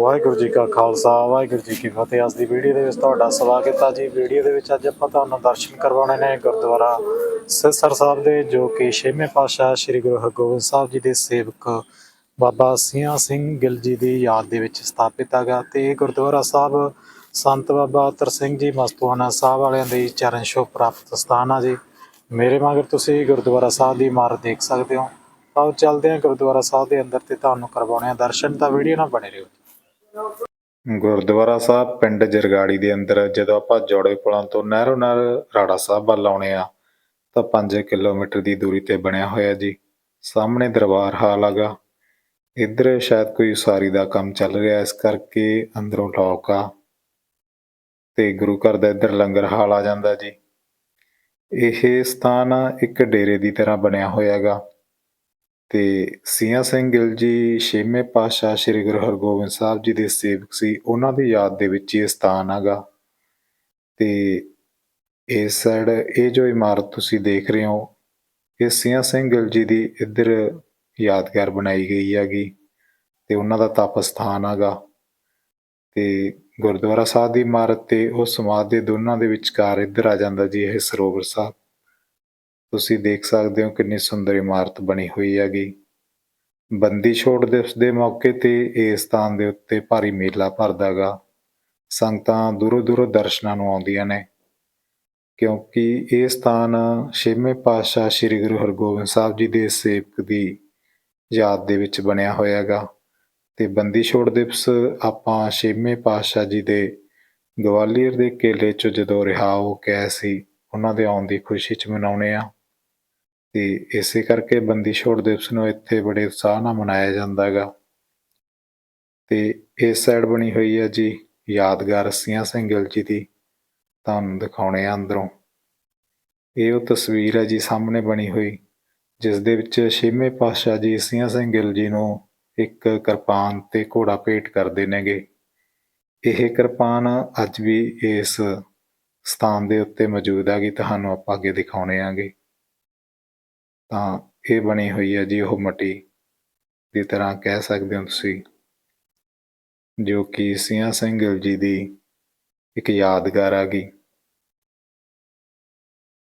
ਵਾਹਿਗੁਰੂ ਜੀ ਕਾ ਖਾਲਸਾ, ਵਾਹਿਗੁਰੂ ਜੀ ਕੀ ਫਤਿਹ। ਅੱਜ ਦੀ ਵੀਡੀਓ ਦੇ ਵਿੱਚ ਤੁਹਾਡਾ ਸਵਾਗਤ ਹੈ ਜੀ। ਵੀਡੀਓ ਦੇ ਵਿੱਚ ਅੱਜ ਆਪਾਂ ਤੁਹਾਨੂੰ ਦਰਸ਼ਨ ਕਰਵਾਉਣੇ ਨੇ ਗੁਰਦੁਆਰਾ ਸਿਰਸਰ ਸਾਹਿਬ ਦੇ, ਜੋ ਕਿ ਛੇਵੇਂ ਪਾਤਸ਼ਾਹ ਸ੍ਰੀ ਗੁਰੂ ਹਰਗੋਬਿੰਦ ਸਾਹਿਬ ਜੀ ਦੇ ਸੇਵਕ ਬਾਬਾ ਸਿਆਂ ਸਿੰਘ ਗਿੱਲ ਜੀ ਦੀ ਯਾਦ ਦੇ ਵਿੱਚ ਸਥਾਪਿਤ ਹੈਗਾ। ਤੇ ਇਹ ਗੁਰਦੁਆਰਾ ਸਾਹਿਬ ਸੰਤ ਬਾਬਾ ਅਤਰ ਸਿੰਘ ਜੀ, ਮਸਤੂਆਣਾ ਸਾਹਿਬ ਵਾਲਿਆਂ ਦੇ ਚਰਨ ਛੋਹ ਪ੍ਰਾਪਤ ਸਥਾਨ ਆ ਜੀ। ਮੇਰੇ ਮਗਰ ਤੁਸੀਂ ਗੁਰਦੁਆਰਾ ਸਾਹਿਬ ਦੀ ਇਮਾਰਤ ਦੇਖ ਸਕਦੇ ਹੋ। ਆਓ ਚੱਲਦੇ ਹਾਂ ਗੁਰਦੁਆਰਾ ਸਾਹਿਬ ਦੇ ਅੰਦਰ ਤੇ ਤੁਹਾਨੂੰ ਕਰਵਾਉਣੇ ਆ ਦਰਸ਼ਨ। ਤਾਂ ਵੀਡੀਓ ਨਾਲ ਬਣੇ ਰਹੋ ਗੁਰਦੁਆਰਾ ਸਾਹਿਬ ਪਿੰਡ ਜਰਗਾੜੀ ਦੇ ਅੰਦਰ, ਜਦੋਂ ਆਪਾਂ ਜੋੜੇ ਪੁਲਾਂ ਤੋਂ ਨਹਿਰੋ ਨਹਿਰ ਰਾੜਾ ਸਾਹਿਬ ਵੱਲ ਆਉਣੇ ਆ, ਤਾਂ 5 ਕਿਲੋਮੀਟਰ ਦੀ ਦੂਰੀ ਤੇ ਬਣਿਆ ਹੋਇਆ ਜੀ। ਸਾਹਮਣੇ ਦਰਬਾਰ ਹਾਲ ਹੈਗਾ। ਇੱਧਰ ਸ਼ਾਇਦ ਕੋਈ ਉਸਾਰੀ ਦਾ ਕੰਮ ਚੱਲ ਰਿਹਾ, ਇਸ ਕਰਕੇ ਅੰਦਰੋਂ ਲੋਕ ਆ, ਤੇ ਗੁਰੂ ਘਰ ਦਾ ਇੱਧਰ ਲੰਗਰ ਹਾਲ ਆ ਜਾਂਦਾ ਜੀ। ਇਹ ਸਥਾਨ ਇੱਕ ਡੇਰੇ ਦੀ ਤਰ੍ਹਾਂ ਬਣਿਆ ਹੋਇਆ ਹੈਗਾ। ਤੇ ਸਿਆਂ ਸਿੰਘ ਗਿੱਲ ਜੀ, ਛੇਵੇਂ ਪਾਤਸ਼ਾਹ ਸ੍ਰੀ ਗੁਰੂ ਹਰਗੋਬਿੰਦ ਸਾਹਿਬ ਜੀ ਦੇ ਸੇਵਕ ਸੀ, ਉਹਨਾਂ ਦੀ ਯਾਦ ਦੇ ਵਿੱਚ ਇਹ ਸਥਾਨ ਹੈਗਾ। ਤੇ ਇਸ ਸਾਈਡ, ਇਹ ਜੋ ਇਮਾਰਤ ਤੁਸੀਂ ਦੇਖ ਰਹੇ ਹੋ, ਇਹ ਸਿਆਂ ਸਿੰਘ ਗਿੱਲ ਜੀ ਦੀ ਇੱਧਰ ਯਾਦਗਾਰ ਬਣਾਈ ਗਈ ਹੈਗੀ ਤੇ ਉਹਨਾਂ ਦਾ ਤਪ ਸਥਾਨ ਹੈਗਾ। ਤੇ ਗੁਰਦੁਆਰਾ ਸਾਹਿਬ ਦੀ ਇਮਾਰਤ ਤੇ ਉਹ ਸਮਾਧ ਦੇ ਦੋਨਾਂ ਦੇ ਵਿਚਕਾਰ ਇੱਧਰ ਆ ਜਾਂਦਾ ਜੀ, ਇਹ ਸਰੋਵਰ ਸਾਹਿਬ। ਤੁਸੀਂ ਦੇਖ ਸਕਦੇ ਹੋ ਕਿੰਨੀ ਸੁੰਦਰ ਇਮਾਰਤ ਬਣੀ ਹੋਈ ਹੈਗੀ। ਬੰਦੀ ਛੋੜ ਦਿਵਸ ਦੇ ਮੌਕੇ ਤੇ ਇਸ ਸਥਾਨ ਦੇ ਉੱਤੇ ਭਾਰੀ ਮੇਲਾ ਭਰਦਾਗਾ ਸੰਗਤਾਂ ਦੂਰੋਂ ਦੂਰੋਂ ਦਰਸ਼ਨਾਂ ਨੂੰ ਆਉਂਦੀਆਂ ਨੇ। ਕਿਉਂਕਿ ਇਹ ਸਥਾਨ ਛੇਵੇਂ ਪਾਤਸ਼ਾਹ ਸ੍ਰੀ ਗੁਰੂ ਹਰਗੋਬਿੰਦ ਸਾਹਿਬ ਜੀ ਦੇ ਸੇਵਕ ਦੀ ਯਾਦ ਦੇ ਵਿੱਚ ਬਣਿਆ ਹੋਇਆ ਹੈਗਾ। ਤੇ ਬੰਦੀ ਛੋੜ ਦਿਵਸ ਆਪਾਂ ਛੇਵੇਂ ਪਾਤਸ਼ਾਹ ਜੀ ਦੇ ਗਵਾਲੀਅਰ ਦੇ ਕਿਲੇ 'ਚ ਜਦੋਂ ਰਿਹਾ ਹੋ ਗਏ ਸੀ, ਉਹਨਾਂ ਦੇ ਆਉਣ ਦੀ ਖੁਸ਼ੀ 'ਚ ਮਨਾਉਣੇ ਆ ਤੇ ਇਸੇ ਕਰਕੇ ਬੰਦੀ ਛੋੜ ਦਿਵਸ ਨੂੰ ਇੱਥੇ ਬੜੇ ਉਤਸ਼ਾਹ ਨਾਲ ਮਨਾਇਆ ਜਾਂਦਾ ਹੈਗਾ। ਤੇ ਇਸ ਸਾਈਡ ਬਣੀ ਹੋਈ ਹੈ ਜੀ ਯਾਦਗਾਰ ਸਿਆਂ ਸਿੰਘ ਗਿੱਲ ਜੀ ਦੀ। ਤੁਹਾਨੂੰ ਦਿਖਾਉਣੇ ਆ ਅੰਦਰੋਂ। ਇਹ ਉਹ ਤਸਵੀਰ ਹੈ ਜੀ ਸਾਹਮਣੇ ਬਣੀ ਹੋਈ, ਜਿਸ ਦੇ ਵਿੱਚ ਛੇਵੇਂ ਪਾਤਸ਼ਾਹ ਜੀ ਸਿਆਂ ਸਿੰਘ ਗਿੱਲ ਜੀ ਨੂੰ ਇੱਕ ਕਿਰਪਾਨ ਤੇ ਘੋੜਾ ਭੇਟ ਕਰਦੇ ਨੇਗੇ। ਇਹ ਕਿਰਪਾਨ ਅੱਜ ਵੀ ਇਸ ਸਥਾਨ ਦੇ ਉੱਤੇ ਮੌਜੂਦ ਹੈਗੀ, ਤੁਹਾਨੂੰ ਆਪਾਂ ਅੱਗੇ ਦਿਖਾਉਣੇ ਆਂਗੇ। ਤਾਂ ਇਹ ਬਣੀ ਹੋਈ ਹੈ ਜੀ ਉਹ ਮਟੀ ਦੀ ਤਰ੍ਹਾਂ ਕਹਿ ਸਕਦੇ ਹੋ ਤੁਸੀਂ, ਜੋ ਕਿ ਸਿਆਂ ਸਿੰਘ ਗਿੱਲ ਜੀ ਦੀ ਇੱਕ ਯਾਦਗਾਰ ਆ ਗਈ।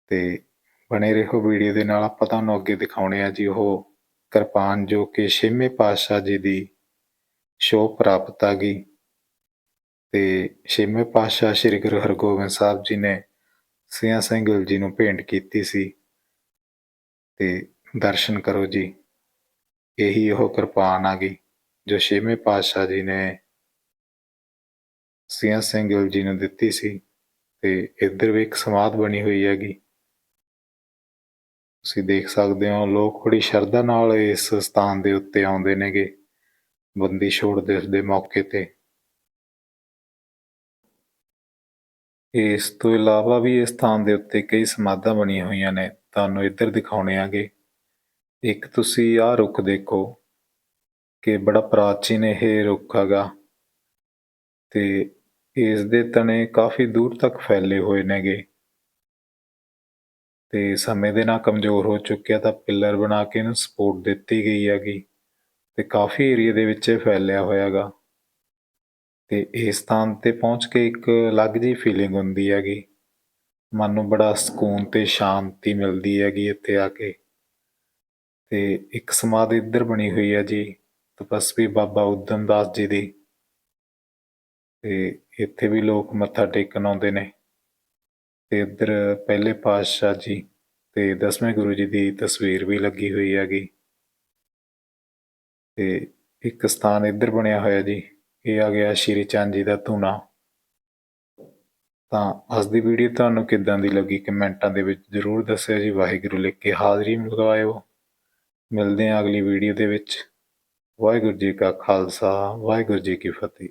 ਤੇ ਬਣੇ ਰਹੋ ਵੀਡੀਓ ਦੇ ਨਾਲ, ਆਪਾਂ ਤੁਹਾਨੂੰ ਅੱਗੇ ਦਿਖਾਉਣੇ ਆ ਜੀ ਉਹ ਕਿਰਪਾਨ ਜੋ ਕਿ ਛੇਵੇਂ ਪਾਤਸ਼ਾਹ ਜੀ ਦੀ ਸ਼ੋਅ ਪ੍ਰਾਪਤ ਆ ਗਈ। ਤੇ ਛੇਵੇਂ ਪਾਤਸ਼ਾਹ ਸ੍ਰੀ ਗੁਰੂ ਹਰਗੋਬਿੰਦ ਸਾਹਿਬ ਜੀ ਨੇ ਸਿਆਂ ਸਿੰਘ ਗਿੱਲ ਜੀ ਨੂੰ ਭੇਂਟ ਕੀਤੀ ਸੀ। ਤੇ ਦਰਸ਼ਨ ਕਰੋ ਜੀ। ਇਹੀ ਉਹ ਕਿਰਪਾਨ ਆ ਗਈ, ਜੋ ਛੇਵੇਂ ਪਾਤਸ਼ਾਹ ਜੀ ਨੇ ਸਿਆਂ ਸਿੰਘ ਗਿੱਲ ਜੀ ਨੂੰ ਦਿੱਤੀ ਸੀ ਤੇ ਇੱਧਰ ਵੀ ਇੱਕ ਸਮਾਧ ਬਣੀ ਹੋਈ ਹੈਗੀ। ਤੁਸੀਂ ਦੇਖ ਸਕਦੇ ਹੋ, ਲੋਕ ਬੜੀ ਸ਼ਰਧਾ ਨਾਲ ਇਸ ਸਥਾਨ ਦੇ ਉੱਤੇ ਆਉਂਦੇ ਨੇਗੇ, ਬੰਦੀ ਛੋੜ ਦਿਵਸ ਦੇ ਮੌਕੇ ਤੇ। ਇਸ ਤੋਂ ਇਲਾਵਾ ਵੀ ਇਸ ਸਥਾਨ ਦੇ ਉੱਤੇ ਕਈ ਸਮਾਧਾਂ ਬਣੀਆਂ ਹੋਈਆਂ ਨੇ। ਤੁਹਾਨੂੰ ਇੱਧਰ ਦਿਖਾਉਣੇ ਆਗੇ। ਇੱਕ ਤੁਸੀਂ ਆਹ ਰੁੱਖ ਦੇਖੋ ਕਿ ਬੜਾ ਪ੍ਰਾਚੀਨ ਇਹ ਰੁੱਖ ਹੈਗਾ ਤੇ ਇਸ ਦੇ ਤਣੇ ਕਾਫੀ ਦੂਰ ਤੱਕ ਫੈਲੇ ਹੋਏ ਨੇਗੇ। ਤੇ ਸਮੇਂ ਦੇ ਨਾਲ ਕਮਜ਼ੋਰ ਹੋ ਚੁੱਕਿਆ ਤਾਂ ਪਿੱਲਰ ਬਣਾ ਕੇ ਇਹਨੂੰ ਸਪੋਰਟ ਦਿੱਤੀ ਗਈ ਹੈਗੀ ਤੇ ਕਾਫੀ ਏਰੀਆ ਦੇ ਵਿੱਚ ਇਹ ਫੈਲਿਆ ਹੋਇਆ ਹੈਗਾ। ਤੇ ਇਸ ਸਥਾਨ ਤੇ ਪਹੁੰਚ ਕੇ ਇੱਕ ਅਲੱਗ ਜਿਹੀ ਫੀਲਿੰਗ ਹੁੰਦੀ ਹੈਗੀ। ਮਨ ਨੂੰ ਬੜਾ ਸਕੂਨ ਅਤੇ ਸ਼ਾਂਤੀ ਮਿਲਦੀ ਹੈਗੀ ਇੱਥੇ ਆ ਕੇ। ਅਤੇ ਇੱਕ ਸਮਾਧ ਇੱਧਰ ਬਣੀ ਹੋਈ ਹੈ ਜੀ, ਤਪਸਵੀ ਬਾਬਾ ਉਦਮ ਦਾਸ ਜੀ ਦੀ। ਅਤੇ ਇੱਥੇ ਵੀ ਲੋਕ ਮੱਥਾ ਟੇਕਣ ਆਉਂਦੇ ਨੇ। ਅਤੇ ਇੱਧਰ ਪਹਿਲੇ ਪਾਤਸ਼ਾਹ ਜੀ ਅਤੇ ਦਸਵੇਂ ਗੁਰੂ ਜੀ ਦੀ ਤਸਵੀਰ ਵੀ ਲੱਗੀ ਹੋਈ ਹੈਗੀ। ਅਤੇ ਇੱਕ ਸਥਾਨ ਇੱਧਰ ਬਣਿਆ ਹੋਇਆ ਜੀ, ਇਹ ਆ ਗਿਆ ਸ਼੍ਰੀ ਚੰਦ ਜੀ ਦਾ ਧੂਣਾ। ਤਾਂ ਅੱਜ ਦੀ ਵੀਡੀਓ ਤੁਹਾਨੂੰ ਕਿੱਦਾਂ ਦੀ ਲੱਗੀ ਕਮੈਂਟਾਂ ਦੇ ਵਿੱਚ ਜ਼ਰੂਰ ਦੱਸਿਓ ਜੀ। ਵਾਹਿਗੁਰੂ ਲਿਖ ਕੇ ਹਾਜ਼ਰੀ ਲਗਵਾਇਓ ਮਿਲਦੇ ਹਾਂ ਅਗਲੀ ਵੀਡੀਓ ਦੇ ਵਿੱਚ। ਵਾਹਿਗੁਰੂ ਜੀ ਕਾ ਖਾਲਸਾ, ਵਾਹਿਗੁਰੂ ਜੀ ਕੀ ਫਤਿਹ।